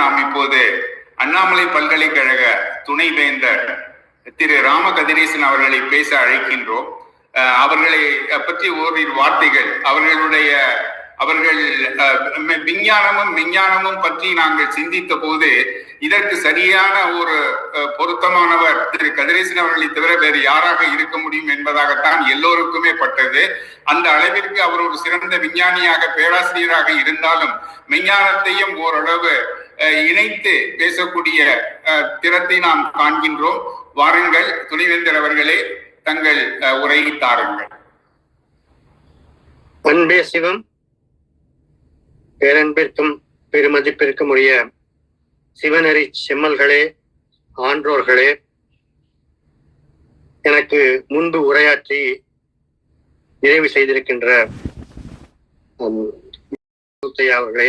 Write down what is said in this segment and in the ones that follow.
நாம் இப்போது அண்ணாமலை பல்கலைக்கழக துணைவேந்தர் திரு ராம கதிரேசன் அவர்களை பேச அழைக்கின்றோம். அவர்களை பற்றி ஓரிரு வார்த்தைகள். அவர்களுடைய அவர்கள் விஞ்ஞானமும் விஞ்ஞானமும் பற்றி நாங்கள் சிந்தித்த போது இதற்கு சரியான ஒரு பொருத்தமானவர் திரு கதிரேசன் அவர்களை தவிர வேறு யாராக இருக்க முடியும் என்பதாகத்தான் எல்லோருக்குமே பட்டது. அந்த அளவிற்கு அவர் ஒரு சிறந்த விஞ்ஞானியாக பேராசிரியராக இருந்தாலும் விஞ்ஞானத்தையும் ஓரளவு இணைத்து பேசக்கூடிய அஹ், திறத்தை நாம் காண்கின்றோம். வாருங்கள் துணைவேந்தர் அவர்களே தங்கள் உரையை தாருங்கள். அன்பே சிவம் பேரன்பிற்கும் பெருமதிப்பிற்கும் உரிய சிவநெறி செம்மல்களே ஆன்றோர்களே எனக்கு முன்பு உரையாற்றி நிறைவு செய்திருக்கின்ற அவர்களே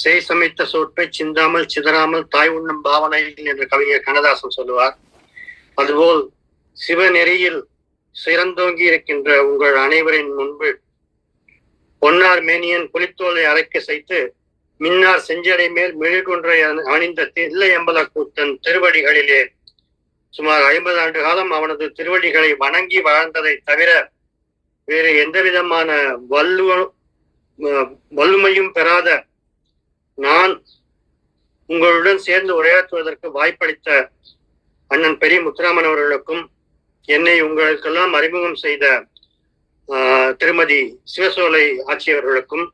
செய் சமைத்த சோற்றை சிந்தாமல் சிதறாமல் தாய் உண்ணும் பாவனையில் என்று கவிஞர் கண்ணதாசன் சொல்லுவார். அதுபோல் சிவநெறியில் சிறந்தோங்கி இருக்கின்ற உங்கள் அனைவரின் முன்பு பொன்னார் மேனியன் புலித்தோலை அரைக்க செய்து மின்னார் செஞ்சடை மேல் மெழுகுன்றை அணிந்த தில்லை எம்பல கூத்தன் திருவடிகளிலே. சுமார் ஐம்பது ஆண்டு காலம் அவனது திருவடிகளை வணங்கி வாழ்ந்ததை தவிர வேறு எந்த விதமான வல்லு வல்லுமையும் பெறாத நான் உங்களுடன் சேர்ந்து உரையாற்றுவதற்கு வாய்ப்பளித்த அண்ணன் பெரிய முத்துராமன் அவர்களுக்கும் என்னை உங்களுக்கெல்லாம் அறிமுகம் செய்த ஆஹ், திருமதி சிவசோலை ஆட்சியவர்களுக்கும்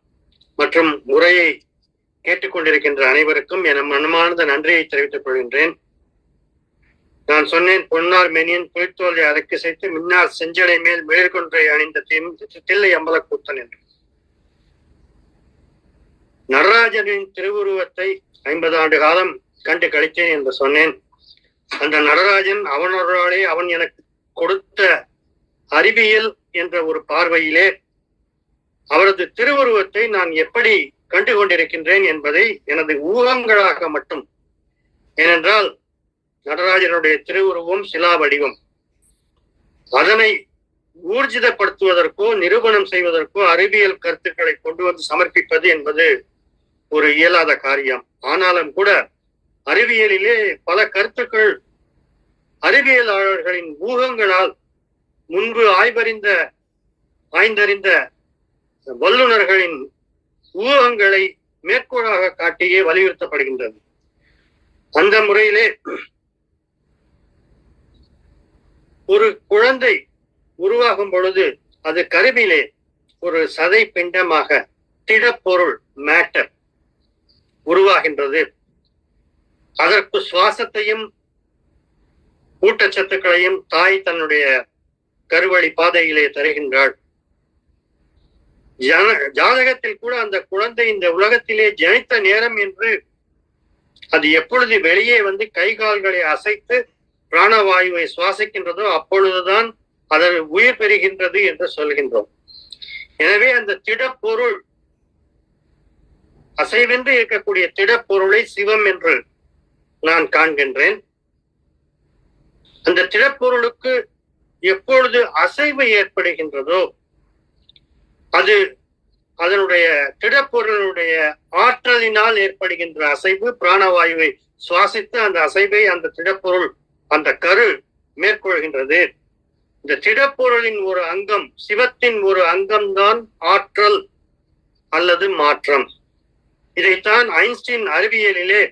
மற்றும் உரையை கேட்டுக்கொண்டிருக்கின்ற அனைவருக்கும் என மனமார்ந்த நன்றியை தெரிவித்துக் கொள்கின்றேன். நான் சொன்னேன் பொன்னார் மேனியின் புலித்தோலை அரைக்கு சேர்த்து மின்னார் செஞ்சடை மேல் மேற்கொன்றை அணிந்த திம்- தில்லை அம்பலக்கூத்தன் என்று. நடராஜனின் திருவுருவத்தை ஐம்பது ஆண்டு காலம் கண்டு கழித்தேன் என்று சொன்னேன். அந்த நடராஜன் அவனொருளாலே அவன் எனக்கு கொடுத்த அறிவியல் என்ற ஒரு பார்வையிலே அவரது திருவுருவத்தை நான் எப்படி கண்டு கொண்டிருக்கின்றேன் என்பதை எனது ஊகங்களாக மட்டும். ஏனென்றால் நடராஜனுடைய திருவுருவம் சிலா வடிவம். அதனை ஊர்ஜிதப்படுத்துவதற்கோ நிரூபணம் செய்வதற்கோ அறிவியல் கருத்துக்களை கொண்டு வந்து சமர்ப்பிப்பது என்பது ஒரு இயலாத காரியம். ஆனாலும் கூட அறிவியலிலே பல கருத்துக்கள் அறிவியலாளர்களின் ஊகங்களால் முன்பு ஆய்வறிந்த ஆய்ந்தறிந்த வல்லுநர்களின் ஊகங்களை மேற்கோளாக காட்டியே வலியுறுத்தப்படுகின்றது. அந்த முறையிலே ஒரு குழந்தை உருவாகும் பொழுது அது கருவிலே ஒரு சதை பிண்டமாக திடப்பொருள் மேட்டர் உருவாகின்றது அதற்கு சுவாசத்தையும் ஊட்டச்சத்துக்களையும் தாய் தன்னுடைய கருவழி பாதையிலே தருகின்றாள். ஜன- ஜாதகத்தில் கூட அந்த குழந்தை இந்த உலகத்திலே ஜனித்த நேரம் என்று அது எப்பொழுது வெளியே வந்து கை கால்களை அசைத்து பிராணவாயுவை சுவாசிக்கின்றதோ அப்பொழுதுதான் அதன் உயிர் பெறுகின்றது என்று சொல்கின்றோம். எனவே அந்த திடப்பொருள் அசைவென்று இருக்கக்கூடிய திடப்பொருளை சிவம் என்று நான் காண்கின்றேன். அந்த திடப்பொருளுக்கு எப்பொழுது அசைவு ஏற்படுகின்றதோ அது அதனுடைய திடப்பொருளுடைய ஆற்றலினால் ஏற்படுகின்ற அசைவு பிராணவாயுவை சுவாசித்து அந்த அசைவை அந்த திடப்பொருள் அந்த கரு மேற்கொள்கின்றது. இந்த திடப்பொருளின் ஒரு அங்கம் சிவத்தின் ஒரு அங்கம்தான் ஆற்றல் அல்லது மாற்றம். இதைத்தான் Einstein அறிவியலிலே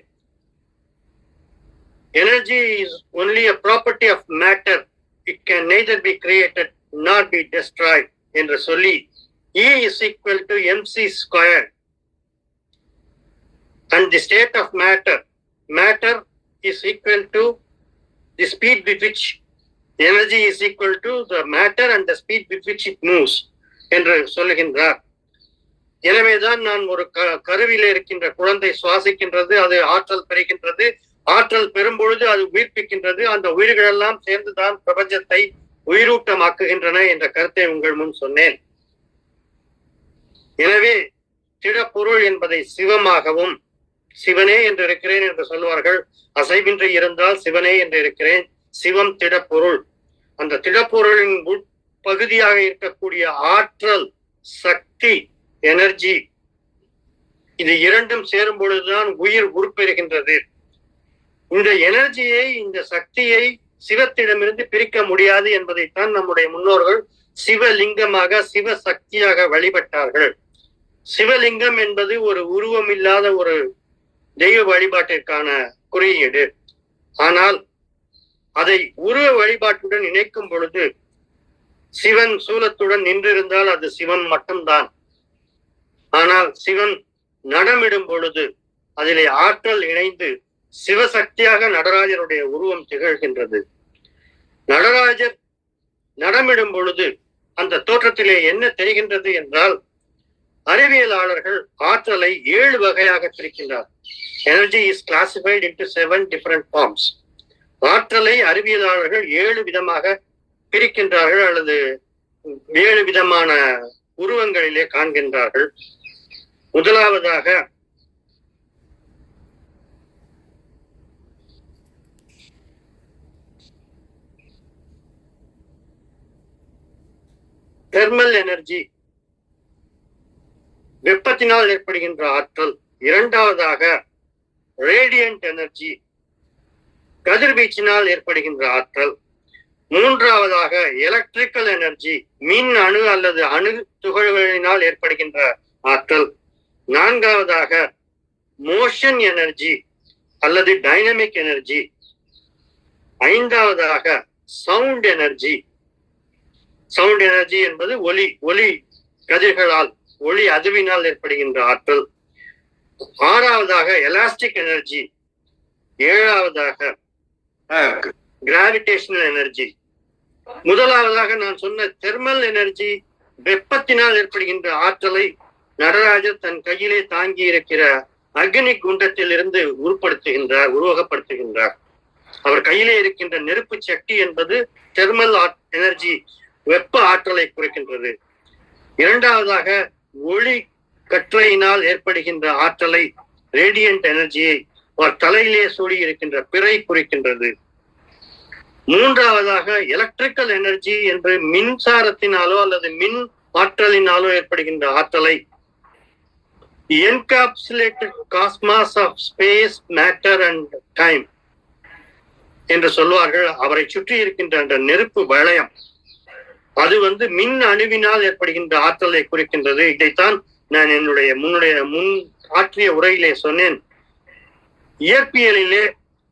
energy is only a property of matter it can neither be created nor be destroyed என்று சொல்லி E is equal to mc squared and the state of matter matter is equal to the speed with which energy is equal to the matter and the speed with which it moves என்று சொல்லுகின்றார் எனவேதான் நான் ஒரு க கருவிலே இருக்கின்ற குழந்தை சுவாசிக்கின்றது அது ஆற்றல் பெறுகின்றது. ஆற்றல் பெறும் பொழுது அது உயிர்ப்பிக்கின்றது. அந்த உயிர்களெல்லாம் சேர்ந்துதான் பிரபஞ்சத்தை உயிரூட்டமாக்குகின்றன என்ற கருத்தை உங்கள் முன் சொன்னேன். எனவே திடப்பொருள் என்பதை சிவமாகவும் சிவனே என்று இருக்கிறேன் என்று சொல்வார்கள். அசைவின்றி இருந்தால் சிவனே என்று இருக்கிறேன். சிவம் திடப்பொருள். அந்த திடப்பொருளின் உட்பகுதியாக இருக்கக்கூடிய ஆற்றல் சக்தி எனர்ஜி இது இரண்டும் சேரும் பொழுதுதான் உயிர் உருப்பெறுகின்றது. இந்த எனர்ஜியை இந்த சக்தியை சிவத்திடமிருந்து பிரிக்க முடியாது என்பதைத்தான் நம்முடைய முன்னோர்கள் சிவலிங்கமாக சிவ சக்தியாக வழிபட்டார்கள். சிவலிங்கம் என்பது ஒரு உருவம் இல்லாத ஒரு தெய்வ வழிபாட்டிற்கான குறியீடு. ஆனால் அதை உருவ வழிபாட்டுடன் இணைக்கும் பொழுது சிவன் சூலத்துடன் நின்றிருந்தால் அது சிவன் மட்டும்தான். ஆனால் சிவன் நடமிடும் பொழுது அதிலே ஆற்றல் இணைந்து சிவசக்தியாக நடராஜருடைய உருவம் திகழ்கின்றது. நடராஜர் நடமிடும் பொழுது அந்த தோற்றத்திலே என்ன தெரிகின்றது என்றால் அறிவியலாளர்கள் ஆற்றலை ஏழு வகையாக பிரிக்கின்றார். Energy is classified into seven different forms ஆற்றலை அறிவியலாளர்கள் ஏழு விதமாக பிரிக்கின்றார்கள் அல்லது ஏழு விதமான உருவங்களிலே காண்கின்றார்கள். முதலாவதாக தெர்மல் எனர்ஜி வெப்பத்தினால் ஏற்படுகின்ற ஆற்றல். இரண்டாவதாக ரேடியன்ட் எனர்ஜி கதிர்வீச்சினால் ஏற்படுகின்ற ஆற்றல். மூன்றாவதாக எலக்ட்ரிக்கல் எனர்ஜி மின் அணு அல்லது அணு துகள்களினால் ஏற்படுகின்ற ஆற்றல். நான்காவதாக மோஷன் எனர்ஜி அல்லது டைனமிக் எனர்ஜி ஐந்தாவதாக சவுண்ட் எனர்ஜி சவுண்ட் எனர்ஜி என்பது ஒலி ஒலி கதிர்களால் ஒளி அதிர்வினால் ஏற்படுகின்ற ஆற்றல். ஆறாவதாக எலாஸ்டிக் எனர்ஜி ஏழாவதாக கிராவிடேஷனல் எனர்ஜி முதலாவதாக நான் சொன்ன தெர்மல் எனர்ஜி வெப்பத்தினால் ஏற்படுகின்ற ஆற்றலை நடராஜர் தன் கையிலே தாங்கி இருக்கிற அக்னி குண்டத்தில் இருந்து உருப்படுத்துகின்றார் உருவகப்படுத்துகின்றார். அவர் கையிலே இருக்கின்ற நெருப்பு சக்தி என்பது தெர்மல் எனர்ஜி வெப்ப ஆற்றலை குறைக்கின்றது. இரண்டாவதாக ஒளி கற்றையினால் ஏற்படுகின்ற ஆற்றலை ரேடியன்ட் எனர்ஜியை அவர் தலையிலே சூடி இருக்கின்ற பிறை குறிக்கின்றது. மூன்றாவதாக எலக்ட்ரிக்கல் எனர்ஜி என்று மின்சாரத்தினாலோ அல்லது மின் ஆற்றலினாலோ ஏற்படுகின்ற ஆற்றலை encapsulated cosmos of space matter and time என்று சொல்வார்கள். அவரை சுற்றி இருக்கின்ற அந்த நெருப்பு வளையம் அது வந்து மின் அணுவினால் ஏற்படுகின்ற ஆற்றலை குறிக்கின்றது. இதைத்தான் நான் என்னுடைய முன்னுடைய முன் ஆற்றிய உரையிலே சொன்னேன். இயற்பியலிலே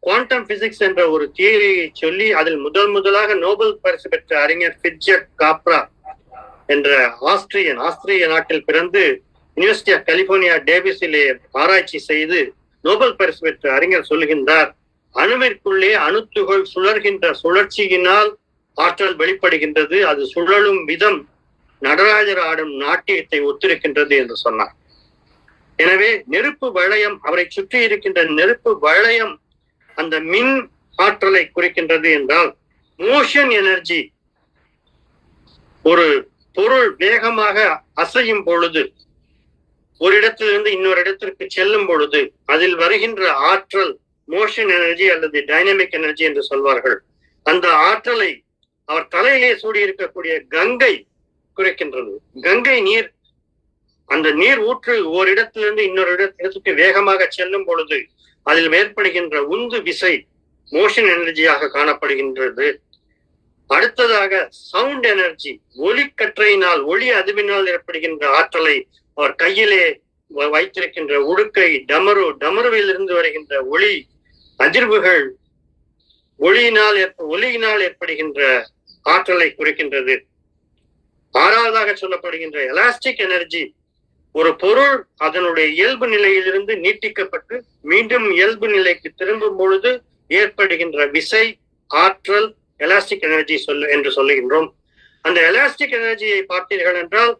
குவாண்டம் பிசிக்ஸ் என்ற ஒரு தியரியை சொல்லி அதில் முதல் முதலாக நோபல் பரிசு பெற்ற அறிஞர் பிட்ஜெட் காப்ரா என்ற ஆஸ்திரியன் ஆஸ்திரிய நாட்டில் பிறந்து யூனிவர்சிட்டி ஆஃப் கலிபோர்னியா டேவிஸிலே ஆராய்ச்சி செய்து நோபல் பரிசு பெற்ற அறிஞர் சொல்கின்றார் அணுவிற்குள்ளே அணுத்துகள் சுழர்கின்ற சுழற்சியினால் ஆற்றல் வெளிப்படுகின்றது அது சுழலும் விதம் நடராஜர் ஆடும் நாட்டியத்தை ஒத்திருக்கின்றது என்று சொன்னார். எனவே நெருப்பு வளையம் அவரை சுற்றி இருக்கின்ற நெருப்பு வளையம் அந்த மின் ஆற்றலை குறிக்கின்றது என்றால் மோஷன் எனர்ஜி ஒரு பொருள் வேகமாக அசையும் பொழுது ஒரு இடத்திலிருந்து இன்னொரு இடத்திற்கு செல்லும் பொழுது அதில் வருகின்ற ஆற்றல் மோஷன் எனர்ஜி அல்லது டைனமிக் எனர்ஜி என்று சொல்வார்கள். அந்த ஆற்றலை அவர் தலையிலே சூடி இருக்கக்கூடிய கங்கை குறைக்கின்றது. கங்கை நீர் அந்த நீர் ஊற்று ஒரு இடத்திலிருந்து இன்னொரு இடத்திற்கு வேகமாக செல்லும் பொழுது அதில் ஏற்படுகின்ற உந்து விசை மோஷன் எனர்ஜியாக காணப்படுகின்றது. அடுத்ததாக சவுண்ட் எனர்ஜி ஒலிக்கற்றையினால் ஒளி அதிர்வினால் ஏற்படுகின்ற ஆற்றலை அவர் கையிலே வைத்திருக்கின்ற உடுக்கை டமரு டமருவில் இருந்து வருகின்ற ஒளி அதிர்வுகள் ஒளியினால் ஒலியினால் ஏற்படுகின்ற ஆற்றலை குறிக்கின்றது. ஆறாவதாக சொல்லப்படுகின்ற எலாஸ்டிக் எனர்ஜி ஒரு பொருள் அதனுடைய இயல்பு நிலையிலிருந்து நீட்டிக்கப்பட்டு மீண்டும் இயல்பு நிலைக்கு திரும்பும் பொழுது ஏற்படுகின்ற விசை ஆற்றல் எலாஸ்டிக் எனர்ஜி சொல்லு என்று சொல்லுகின்றோம். அந்த எலாஸ்டிக் எனர்ஜியை பார்த்தீர்கள் என்றால்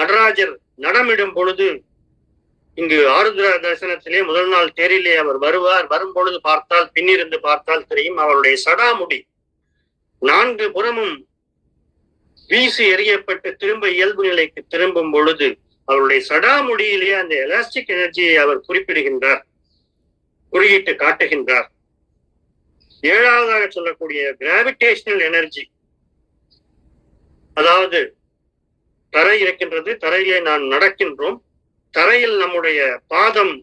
நடராஜர் நடமிடும் பொழுது இங்கு ஆருத்ர தரிசனத்திலே முதல் நாள் தேரிலே அவர் வருவார். வரும் பொழுது பார்த்தால் பின்னிருந்து பார்த்தால் தெரியும் அவருடைய சடாமுடி. நான்கு புறமும் வீசி எறியப்பட்டு திரும்ப இயல்பு நிலைக்கு திரும்பும் பொழுது அவருடைய சடாமுடியிலே அந்த எலாஸ்டிக் எனர்ஜியை அவர் குறிப்பிடுகின்றார் குறியிட்டு காட்டுகின்றார். ஏழாவதாக சொல்லக்கூடிய கிராவிடேஷனல் எனர்ஜி அதாவது தரை இருக்கின்றது. தரையிலே நாம் நடக்கின்றோம். தரையில் நம்முடைய பாதம்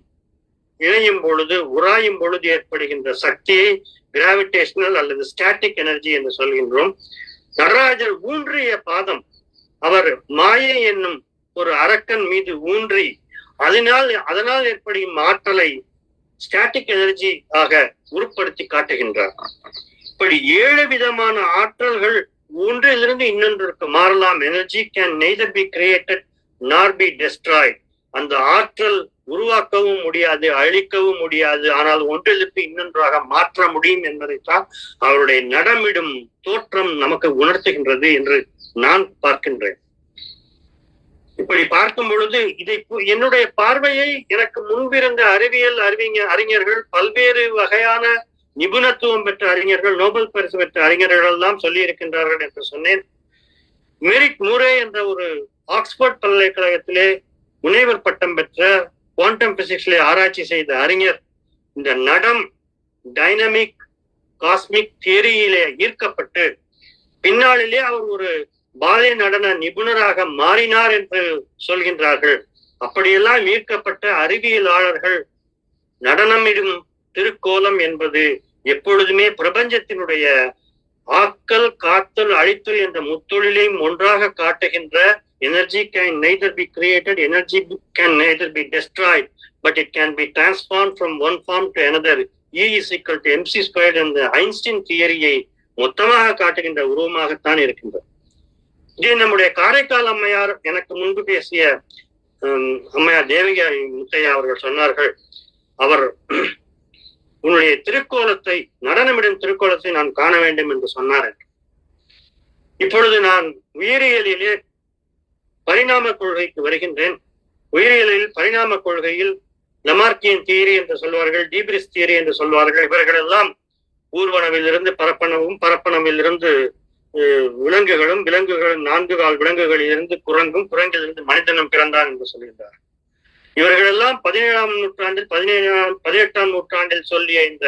இணையும் பொழுது உராயும் பொழுது ஏற்படுகின்ற சக்தியை கிராவிடேஷனல் அல்லது ஸ்டாட்டிக் எனர்ஜி என்று சொல்கின்றோம். நடராஜர் ஊன்றிய பாதம் அவர் மாயை என்னும் ஒரு அரக்கன் மீது ஊன்றி அதனால் அதனால் ஏற்படும் ஆற்றலை ஸ்டாட்டிக் எனர்ஜி ஆக உருப்படுத்தி காட்டுகின்றார். இப்படி ஏழு விதமான ஆற்றல்கள் ஒன்றிலிருந்து இன்னொன்றுக்கு மாறலாம். Energy can neither be created nor be destroyed அந்த ஆற்றல் உருவாக்கவும் முடியாது அழிக்கவும் முடியாது. ஆனால் ஒன்றிலிருந்து இன்னொன்றாக மாற்ற முடியும் என்பதைத்தான் அவருடைய நடமிடும் தோற்றம் நமக்கு உணர்த்துகின்றது என்று நான் பார்க்கின்றேன். இப்படி பார்க்கும் பொழுது இதை என்னுடைய பார்வையை எனக்கு முன்பிருந்த அறிவியல் அறிவிஞர் அறிஞர்கள் பல்வேறு வகையான நிபுணத்துவம் பெற்ற அறிஞர்கள் நோபல் பரிசு பெற்ற அறிஞர்கள் எல்லாம் சொல்லி இருக்கின்றார்கள் என்று சொன்னேன். மெரிட் மூரே என்ற ஒரு ஆக்ஸ்போர்ட் பல்கலைக்கழகத்திலே முனைவர் பட்டம் பெற்ற குவாண்டம் பிசிக்ஸ்ல ஆராய்ச்சி செய்த அறிஞர் இந்த நடம் டைனமிக் காஸ்மிக் தியரியிலே ஈர்க்கப்பட்டு பின்னாளிலே அவர் ஒரு பாலிய நடன நிபுணராக மாறினார் என்று சொல்கின்றார்கள். அப்படியெல்லாம் ஈர்க்கப்பட்ட அறிவியலாளர்கள் நடனமிடும் திருக்கோலம் என்பது எப்பொழுதுமே பிரபஞ்சத்தினுடைய ஆக்கல் காத்தல் அழித்தல் என்ற முத்தொழிலையும் ஒன்றாக காட்டுகின்ற energy can neither be created energy can neither be destroyed but it can be transform from one form to another E is equal to mc squared என்ற ஐன்ஸ்டின் தியரியை மொத்தமாக காட்டுகின்ற உருவமாகத்தான் இருக்கின்றது. இதே நம்முடைய காரைக்கால் அம்மையார் எனக்கு முன்பு பேசிய அம்மையார் தேவிகா முத்தையா அவர்கள் சொன்னார்கள். அவர் உன்னுடைய திருக்கோலத்தை நடனமிடும் திருக்கோலத்தை நான் காண வேண்டும் என்று சொன்னார் இப்பொழுது நான் உயிரியலிலே பரிணாம கொள்கைக்கு வருகின்றேன். உயிரியலில் பரிணாம கொள்கையில் லமார்க்கியன் தியரி என்று சொல்வார்கள் டிபிரிஸ் தியரி என்று சொல்வார்கள். இவர்கள் எல்லாம் ஊர்வனவிலிருந்து பரப்பனவும் பரப்பனவிலிருந்து விலங்குகளும் விலங்குகளும் நான்கு கால் விலங்குகளில் இருந்து குரங்கும் குரங்கிலிருந்து மனிதனும் பிறந்தான் என்று சொல்கின்றார் இவர்களெல்லாம் பதினேழாம் நூற்றாண்டில் பதினேழாம் பதினெட்டாம் நூற்றாண்டில் சொல்லிய இந்த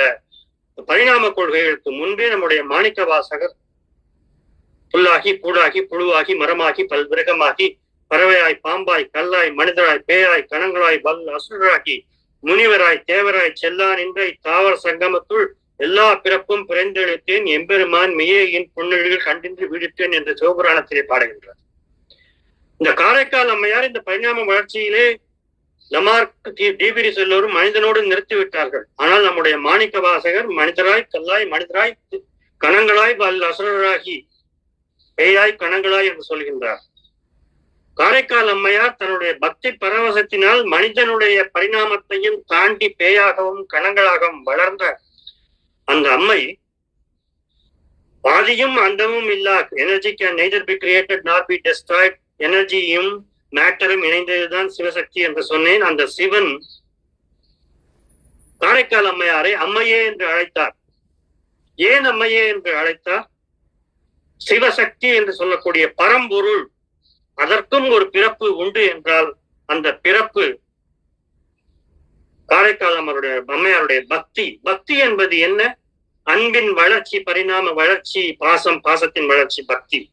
பரிணாம கொள்கைகளுக்கு முன்பே நம்முடைய மாணிக்க வாசகர் புல்லாகி பூடாகி புழுவாகி மரமாகி பல்விரகமாகி பறவையாய் பாம்பாய் கல்லாய் மனிதராய் பேயாய் கணங்களாய் பல் அசுராகி முனிவராய் தேவராய் செல்லான் என்ற தாவர சங்கமத்துள் எல்லா பிறப்பும் பிறந்தெழுத்தேன் எம்பெருமான் மெய்யின் பொன்னொழிகள் கண்டின்று விடுத்தேன் என்று சிவபுராணத்திலே பாடுகின்றார். இந்த காரைக்கால் அம்மையார் இந்த பரிணாம வளர்ச்சியிலே லமார்க் டிபிரி எல்லோரும் மனிதனோடு நிறுத்திவிட்டார்கள். ஆனால் நம்முடைய மாணிக்க வாசகர் மனிதராய் கல்லாய் மனிதராய் கணங்களாய் வல் அசுரராகி பேயாய் கணங்களாய் என்று சொல்கின்றார். காரைக்கால் அம்மையார் தன்னுடைய பக்தி பரவசத்தினால் மனிதனுடைய பரிணாமத்தையும் தாண்டி பேயாகவும் கணங்களாகவும் வளர்ந்த அந்த அம்மை பாதியும் அந்தமும் இல்லா energy can neither be created not be destroyed எனர்ஜியும் மேட்டரும் இணைந்ததுதான் சிவசக்தி என்று சொன்னேன். அந்த சிவன் காரைக்கால் அம்மையாரை அம்மையே என்று அழைத்தார். ஏன் அம்மையே என்று அழைத்தார்? சிவசக்தி என்று சொல்லக்கூடிய பரம்பொருள் அதற்கும் ஒரு பிறப்பு உண்டு என்றால் அந்த பிறப்பு காரைக்கால் அம்மருடைய அம்மையாருடைய பக்தி. பக்தி என்பது என்ன? அன்பின் வளர்ச்சி பரிணாம வளர்ச்சி பாசம் பாசத்தின் வளர்ச்சி பக்தி.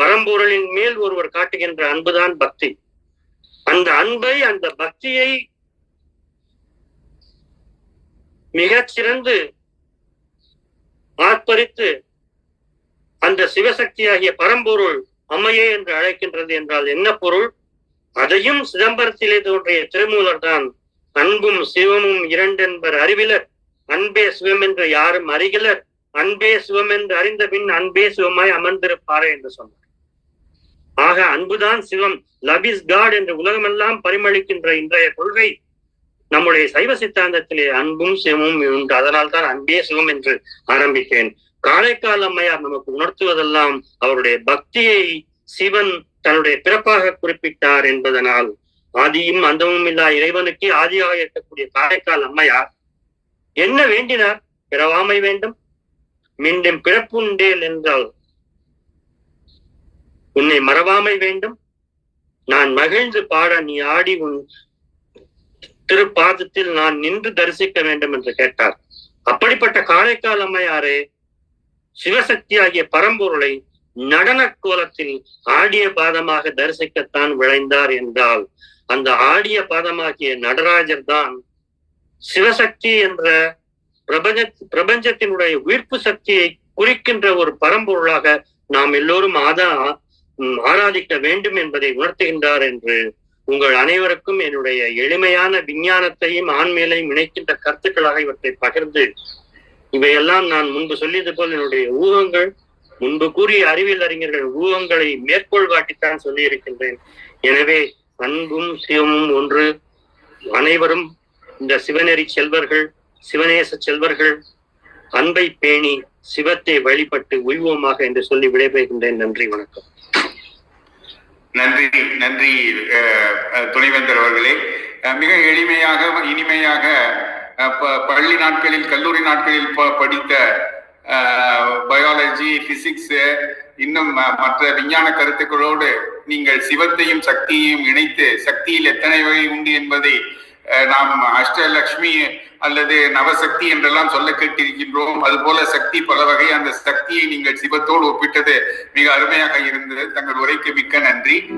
பரம்பொருளின் மேல் ஒருவர் காட்டுகின்ற அன்புதான் பக்தி. அந்த அன்பை அந்த பக்தியை மிகச் சிறந்து ஆர்ப்பரித்து அந்த சிவசக்தியாகிய பரம்பொருள் அம்மையே என்று அழைக்கின்றது என்றால் என்ன பொருள்? அதையும் சிதம்பரத்திலே தோன்றிய திருமூலர் தான் அன்பும் சிவமும் இரண்டென்பர் அறிவிலர். அன்பே சிவம் என்று யாரும் அறிகிலர். அன்பே சிவம் என்று அறிந்த பின் அன்பே சிவமாய் அமர்ந்திருப்பாரே என்று சொன்னார். ஆக அன்புதான் சிவம். லவ் இஸ் காட் என்று உலகமெல்லாம் பரிமளிக்கின்ற இன்றைய கொள்கை நம்முடைய சைவ சித்தாந்தத்திலே அன்பும் சிவமும் உண்டு. அதனால் தான் அன்பே சிவம் என்று ஆரம்பித்தேன். காரைக்கால் அம்மையார் நமக்கு உணர்த்துவதெல்லாம் அவருடைய பக்தியை சிவன் தன்னுடைய பிறப்பாக குறிப்பிட்டார் என்பதனால் ஆதியும் அந்தமும் இல்லா இறைவனுக்கே ஆதியாக இருக்கக்கூடிய காரைக்கால் அம்மையார் என்ன வேண்டினார்? பிறவாமை வேண்டும். மீண்டும் பிறப்புண்டேல் என்றால் உன்னை மறவாமை வேண்டும். நான் மகிழ்ந்து பாட நீ ஆடி உன் திருப்பாதத்தில் நான் நின்று தரிசிக்க வேண்டும் என்று கேட்டார். அப்படிப்பட்ட காரைக்கால் அம்மையாரே சிவசக்தி ஆகிய பரம்பொருளை நடன கோலத்தில் ஆடிய பாதமாக தரிசிக்கத்தான் விளைந்தார் என்றால் அந்த ஆடிய பாதமாகிய நடராஜர் தான் சிவசக்தி என்ற பிரபஞ்ச பிரபஞ்சத்தினுடைய உயிர்ப்பு சக்தியை குறிக்கின்ற ஒரு பரம்பொருளாக நாம் எல்லோரும் ஆதான் ஆராதிக்க வேண்டும் என்பதை உணர்த்துகின்றார் என்று உங்கள் அனைவருக்கும் என்னுடைய எளிமையான விஞ்ஞானத்தையும் ஆண்மையிலையும் இணைக்கின்ற கருத்துக்களாக இவற்றை பகிர்ந்து இவையெல்லாம் நான் முன்பு சொல்லியது போல் என்னுடைய ஊகங்கள் முன்பு கூறிய அறிவியல் அறிஞர்கள் ஊகங்களை மேற்கோள் காட்டித்தான் சொல்லி இருக்கின்றேன் எனவே அன்பும் சிவமும் ஒன்று. அனைவரும் இந்த சிவநெறி செல்வர்கள் சிவநேச செல்வர்கள் அன்பை பேணி சிவத்தை வழிபட்டு உய்வோமாக என்று சொல்லி விடைபெறுகின்றேன். நன்றி வணக்கம். நன்றி நன்றி துணைவேந்தர் அவர்களே. மிக எளிமையாக இனிமையாக ப- பள்ளி நாட்களில் கல்லூரி நாட்களில் ப- படித்த பயாலஜி பிசிக்ஸ் இன்னும் மற்ற விஞ்ஞான கருத்துக்களோடு நீங்கள் சிவத்தையும் சக்தியையும் இணைத்து சக்தியில் எத்தனை வகை உண்டு என்பதை நாம் அஷ்டலக்ஷ்மி அல்லது நவசக்தி என்றெல்லாம் சொல்ல கேட்டிருக்கின்றோம். அதுபோல சக்தி பல வகை. அந்த சக்தியை நீங்கள் சிவத்தோடு ஒப்பிட்டது மிக அருமையாக இருந்தது. தங்கள் உரைக்கு மிக்க நன்றி.